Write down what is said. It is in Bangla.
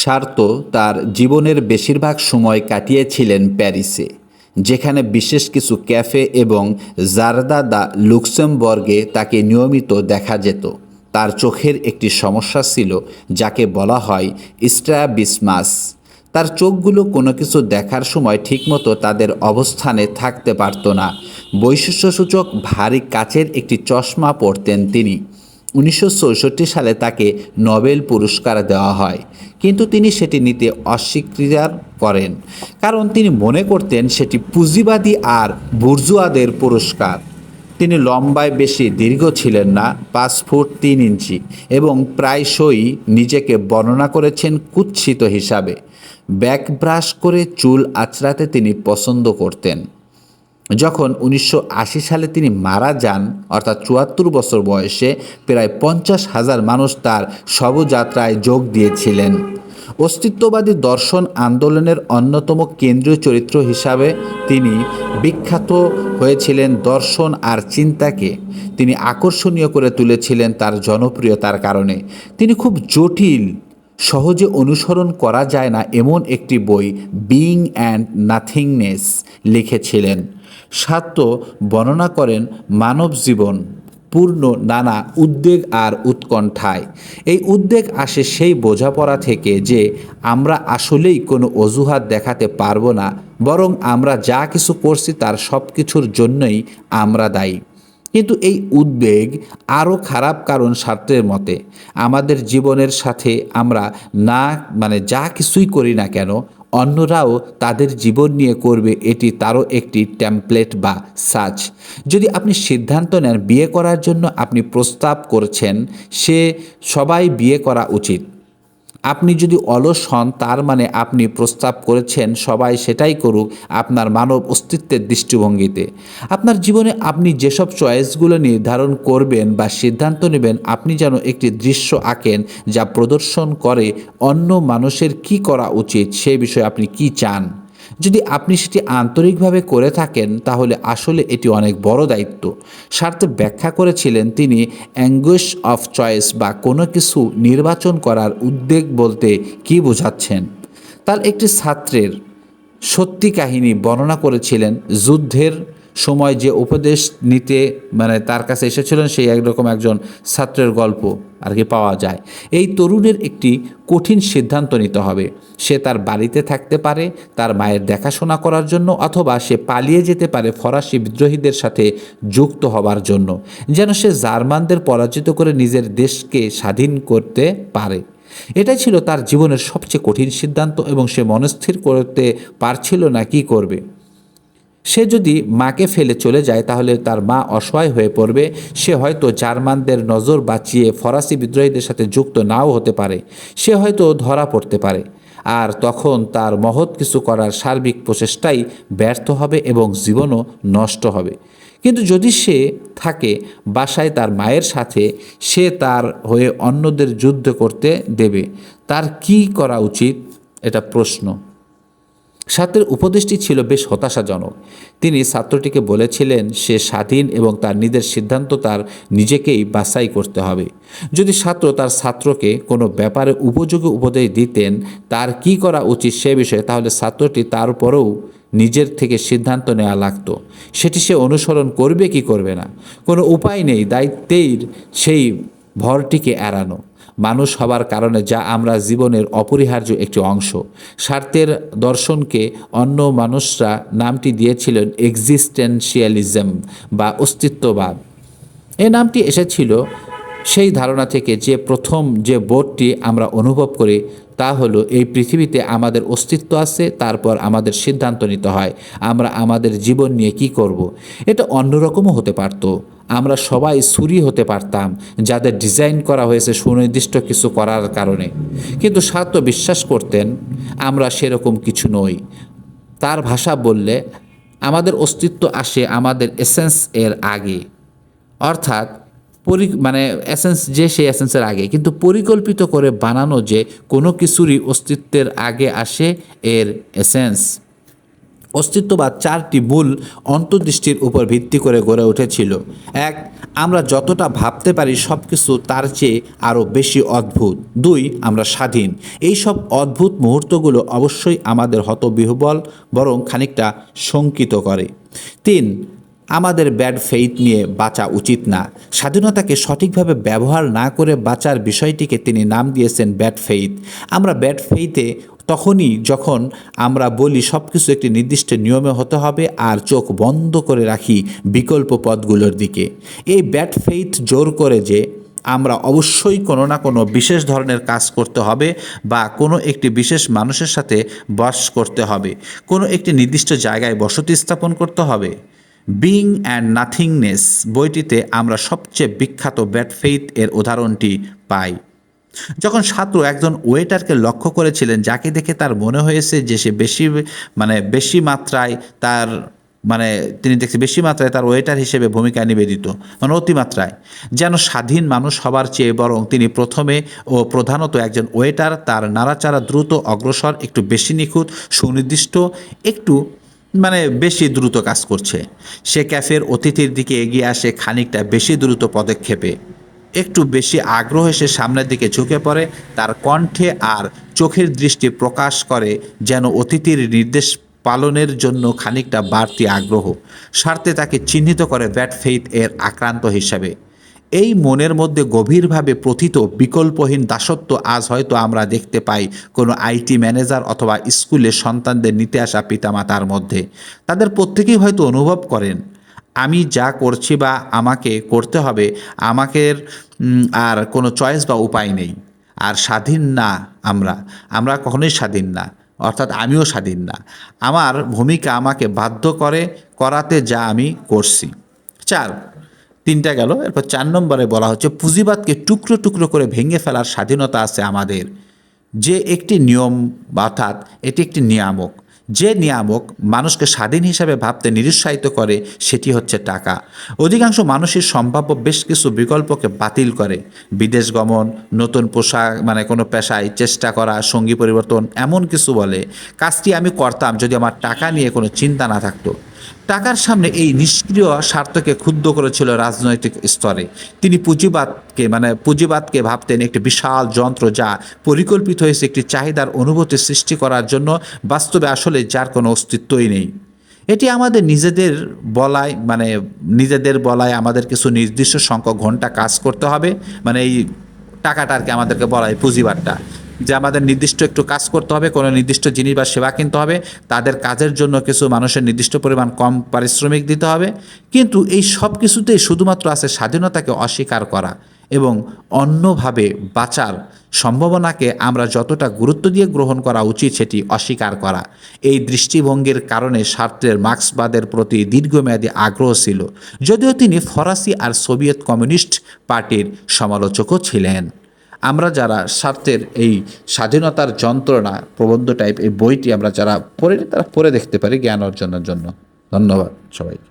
সার্তো তার জীবনের বেশিরভাগ সময় কাটিয়েছিলেন প্যারিসে, যেখানে বিশেষ কিছু ক্যাফে এবং জারদা দা লুক্সেমবর্গে তাকে নিয়মিত দেখা যেত। তার চোখের একটি সমস্যা ছিল, যাকে বলা হয় স্ট্রাবিসমাস তার চোখগুলো কোনো কিছু দেখার সময় ঠিকমতো তাদের অবস্থানে থাকতে পারত না। বৈশিষ্ট্যসূচক ভারী কাচের একটি চশমা পরতেন তিনি। উনিশশো চৌষট্টি সালে তাকে নোবেল পুরস্কার দেওয়া হয়। কিন্তু তিনি সেটি নিতে অস্বীকার করেন। কারণ তিনি মনে করতেন সেটি পুঁজিবাদী আর বুর্জুয়াদের পুরস্কার। তিনি লম্বায় বেশি দীর্ঘ ছিলেন না, পাঁচ ফুট তিন ইঞ্চি, এবং প্রায়শই নিজেকে বর্ণনা করেছেন কুৎসিত হিসাবে। ব্যাক ব্রাশ করে চুল আঁচড়াতে তিনি পছন্দ করতেন। যখন উনিশশো আশি সালে তিনি মারা যান, অর্থাৎ চুয়াত্তর বছর বয়সে প্রায় পঞ্চাশ হাজার মানুষ তার শবযাত্রায় যোগ দিয়েছিলেন। অস্তিত্ববাদী দর্শন আন্দোলনের অন্যতম কেন্দ্রীয় চরিত্র হিসাবে তিনি বিখ্যাত হয়েছিলেন দর্শন আর চিন্তাকে। তিনি আকর্ষণীয় করে তুলেছিলেন তার জনপ্রিয়তার কারণে। তিনি খুব জটিল, সহজে অনুসরণ করা যায় না এমন একটি বই বিং অ্যান্ড নাথিংনেস লিখেছিলেন। সাত্য বর্ণনা করেন মানব জীবন পূর্ণ নানা উদ্বেগ আর উৎকণ্ঠায়। এই উদ্বেগ আসে সেই বোঝাপড়া থেকে যে আমরা আসলেই কোনো অজুহাত দেখাতে পারব না, বরং আমরা যা কিছু করছি তার সব কিছুর জন্যই আমরা দায়ী। কিন্তু এই উদ্বেগ আরও খারাপ কারণ স্বার্থের মতে। আমাদের জীবনের সাথে আমরা না মানে যা কিছুই করি না কেন অন্যরাও তাদের জীবন নিয়ে করবে এটি তারও একটি ট্যাম্পলেট বা সাজ। যদি আপনি সিদ্ধান্ত নেন বিয়ে করার জন্য আপনি প্রস্তাব করছেন, সে সবাই বিয়ে করা উচিত। আপনি যদি অলস হন, তার মানে আপনি প্রস্তাব করেছেন, সবাই সেটাই করুক আপনার মানব অস্তিত্বের দৃষ্টিভঙ্গিতে। আপনার জীবনে আপনি যেসব চয়েসগুলো নির্ধারণ করবেন বা সিদ্ধান্ত নেবেন, আপনি যেন একটি দৃশ্য আঁকেন যা প্রদর্শন করে অন্য মানুষের কি করা উচিত, সে বিষয়ে আপনি কি চান। যদি আপনি সেটি আন্তরিকভাবে করে থাকেন, তাহলে আসলে এটি অনেক বড় দায়িত্ব। স্বার্থে ব্যাখ্যা করেছিলেন তিনি অ্যাঙ্গুইশ অফ চয়েস বা কোনো কিছু নির্বাচন করার উদ্বেগ বলতে কি বোঝাচ্ছেন? তার একটি ছাত্রের সত্যি কাহিনী বর্ণনা করেছিলেন যুদ্ধের সময় যে উপদেশ নিতে মানে তার কাছে এসেছিলেন সেই একরকম একজন ছাত্রের গল্প। আর কি পাওয়া যায়। এই তরুণের একটি কঠিন সিদ্ধান্ত নিতে হবে। সে তার বাড়িতে থাকতে পারে, তার মায়ের দেখাশোনা করার জন্য অথবা সে পালিয়ে যেতে পারে ফরাসি বিদ্রোহীদের সাথে যুক্ত হবার জন্য। যেন সে জার্মানদের পরাজিত করে নিজের দেশকে স্বাধীন করতে পারে। এটাই ছিল তার জীবনের সবচেয়ে কঠিন সিদ্ধান্ত এবং সে মনস্থির করতে পারছিল না কি করবে। সে যদি মাকে ফেলে চলে যায়, তাহলে তার মা অসহায় হয়ে পড়বে। সে হয়তো জার্মানদের নজর বাঁচিয়ে ফরাসি বিদ্রোহীদের সাথে যুক্ত নাও হতে পারে। সে হয়তো ধরা পড়তে পারে। আর তখন তার মহৎ কিছু করার সার্বিক প্রচেষ্টাই ব্যর্থ হবে এবং জীবনও নষ্ট হবে। কিন্তু যদি সে থাকে বাসায় তার মায়ের সাথে, সে তার হয়ে অন্যদের যুদ্ধ করতে দেবে। তার কি করা উচিত? এটা প্রশ্ন। ছাত্রের উপদেশটি ছিল বেশ হতাশাজনক। তিনি ছাত্রটিকে বলেছিলেন, সে স্বাধীন এবং তার নিজের সিদ্ধান্ত তার নিজেকেই বাছাই করতে হবে। যদি ছাত্র তার ছাত্রকে কোনো ব্যাপারে উপযোগী উপদেশ দিতেন, তার কি করা উচিত সে বিষয়ে, তাহলে ছাত্রটি তার উপরেও নিজের থেকে সিদ্ধান্ত নেওয়া লাগতো। সেটি সে অনুসরণ করবে কি করবে না। কোনো উপায় নেই, দায়িত্বের সেই ভরটিকে এড়ানো। মানুষ হবার কারণে যা আমরা জীবনের অপরিহার্য একটি অংশ। স্বার্থের দর্শনকে অন্য মানুষরা নামটি দিয়েছিলেন এক্সিস্টেন্সিয়ালিজম বা অস্তিত্ববাদ। এ নামটি এসেছিল সেই ধারণা থেকে যে প্রথম যে বোধটি আমরা অনুভব করি তা হলো, এই পৃথিবীতে আমাদের অস্তিত্ব আছে, তারপর আমাদের সিদ্ধান্ত নিতে হয়, আমরা আমাদের জীবন নিয়ে কি করব। এটা অন্যরকমও হতে পারতো। আমরা সবাই সুরি হতে পারতাম, যাদের ডিজাইন করা হয়েছে সুনির্দিষ্ট কিছু করার কারণে। কিন্তু সাত্য বিশ্বাস করতেন, আমরা সেরকম কিছু নই। তার ভাষা বললে, আমাদের অস্তিত্ব আসে আমাদের এসেন্স এর আগে। অর্থাৎ পরি মানে এসেন্স যে সেই এসেন্সের আগে। কিন্তু পরিকল্পিত করে বানানো যে কোনো কিছুরই অস্তিত্বের আগে আসে এর এসেন্স অস্তিত্ববাদ চারটি মূল অন্তর্দৃষ্টির উপর ভিত্তি করে গড়ে উঠেছিল। এক, আমরা যতটা ভাবতে পারি সব কিছু তার চেয়ে আরও বেশি অদ্ভুত। দুই, আমরা স্বাধীন। এই সব অদ্ভুত মুহূর্তগুলো অবশ্যই আমাদের হতবিহবল, বরং খানিকটা শঙ্কিত করে। তিন, আমাদের ব্যাড ফেইথ নিয়ে বাঁচা উচিত না। স্বাধীনতাকে সঠিকভাবে ব্যবহার না করে বাঁচার বিষয়টিকে তিনি নাম দিয়েছেন ব্যাড ফেইথ। আমরা ব্যাড ফেইথে তখনই যখন আমরা বলি সব কিছু একটি নির্দিষ্ট নিয়মে হতে হবে আর চোখ বন্ধ করে রাখি বিকল্প পথগুলোর দিকে। এই ব্যাড ফেইথ জোর করে যে আমরা অবশ্যই কোনো না কোনো বিশেষ ধরনের কাজ করতে হবে বা কোনো একটি বিশেষ মানুষের সাথে বাস করতে হবে, কোনো একটি নির্দিষ্ট জায়গায় বসতি স্থাপন করতে হবে। বিং অ্যান্ড নাথিংনেস বইটিতে আমরা সবচেয়ে বিখ্যাত ব্যাড ফেইথ এর উদাহরণটি পাই। যখন ছাত্র একজন ওয়েটারকে লক্ষ্য করেছিলেন, যাকে দেখে তার মনে হয়েছে যে সে বেশি মানে বেশি মাত্রায় তার মানে তিনি দেখছে বেশি মাত্রায় তার ওয়েটার হিসেবে ভূমিকা নিবেদিত মানে অতিমাত্রায়। যেন স্বাধীন মানুষ হবার চেয়ে বরং তিনি প্রথমে ও প্রধানত একজন ওয়েটার তার নাড়াচাড়া দ্রুত, অগ্রসর, একটু বেশি নিখুঁত, সুনির্দিষ্ট, একটু মানে বেশি দ্রুত কাজ করছে। সে ক্যাফের অতিথির দিকে এগিয়ে আসে খানিকটা বেশি দ্রুত পদক্ষেপে। একটু বেশি আগ্রহ সে সামনের দিকে ঝুঁকে পড়ে, তার কণ্ঠে আর চোখের দৃষ্টি প্রকাশ করে যেন অতিথির নির্দেশ পালনের জন্য খানিকটা বাড়তি আগ্রহ। স্বার্থে তাকে চিহ্নিত করে ব্যাট ফেইথ এর আক্রান্ত হিসাবে। এই মনের মধ্যে গভীরভাবে প্রথিত বিকল্পহীন দাসত্ব আজ হয়তো আমরা দেখতে পাই কোনো আইটি ম্যানেজার অথবা স্কুলে সন্তানদের নিতে আসা পিতামাতার মধ্যে। তাদের প্রত্যেকেই হয়তো অনুভব করেন আমি যা করছি বা আমাকে করতে হবে আমাকে আর কোনো চয়েস বা উপায় নেই। আর স্বাধীন না আমরা। আমরা কখনোই স্বাধীন না। অর্থাৎ আমিও স্বাধীন না। আমার ভূমিকা আমাকে বাধ্য করে করাতে যা আমি করছি। চার, তিনটা গেল। এরপর চার নম্বরে বলা হচ্ছে, পুঁজিবাদকে টুকরো টুকরো করে ভেঙে ফেলার স্বাধীনতা আছে আমাদের। যে একটি নিয়ম, অর্থাৎ এটি একটি নিয়ামক। যে নিয়ামক মানুষকে স্বাধীন হিসাবে ভাবতে নিরুৎসাহিত করে, সেটি হচ্ছে টাকা। অধিকাংশ মানুষের সম্ভাব্য বেশ কিছু বিকল্পকে বাতিল করে। বিদেশ গমন, নতুন পোশাক মানে কোনো পেশায় চেষ্টা করা, সঙ্গী পরিবর্তন, এমন কিছু বলে, কাজটি আমি করতাম যদি আমার টাকা নিয়ে কোনো চিন্তা না থাকতো। টাকার সামনে এই নিষ্ক্রিয় স্বার্থকে ক্ষুব্ধ করেছিল রাজনৈতিক স্তরে। তিনি পুঁজিবাদকে মানে পুঁজিবাদকে ভাবতেন একটি বিশাল যন্ত্র যা পরিকল্পিত হয়েছে একটি চাহিদার অনুভূতি সৃষ্টি করার জন্য, বাস্তবে আসলে যার কোনো অস্তিত্বই নেই। এটি আমাদের নিজেদের বলায় মানে নিজেদের বলায় আমাদের কিছু নির্দিষ্ট সংখ্যক ঘণ্টা কাজ করতে হবে। মানে এই টাকাটা আর কি আমাদেরকে বলায় পুঁজিবাদটা। যে আমাদের নির্দিষ্ট একটু কাজ করতে হবে, কোনো নির্দিষ্ট জিনিস বা সেবা কিনতে হবে, তাদের কাজের জন্য কিছু মানুষের নির্দিষ্ট পরিমাণ কম পারিশ্রমিক দিতে হবে। কিন্তু এই সব কিছুতেই শুধুমাত্র আছে স্বাধীনতাকে অস্বীকার করা এবং অন্যভাবে বাঁচার সম্ভাবনাকে আমরা যতটা গুরুত্ব দিয়ে গ্রহণ করা উচিত সেটি অস্বীকার করা। এই দৃষ্টিভঙ্গির কারণে সার্ত্রের মার্ক্সবাদের প্রতি দীর্ঘমেয়াদী আগ্রহ ছিল। যদিও তিনি ফরাসি আর সোভিয়েত কমিউনিস্ট পার্টির সমালোচকও ছিলেন। আমরা যারা স্বার্থের এই স্বাধীনতার যন্ত্রণা প্রবন্ধ টাইপ এই বইটি আমরা যারা পড়ে তারা পড়ে দেখতে পারি জ্ঞান অর্জনের জন্য। ধন্যবাদ সবাইকে।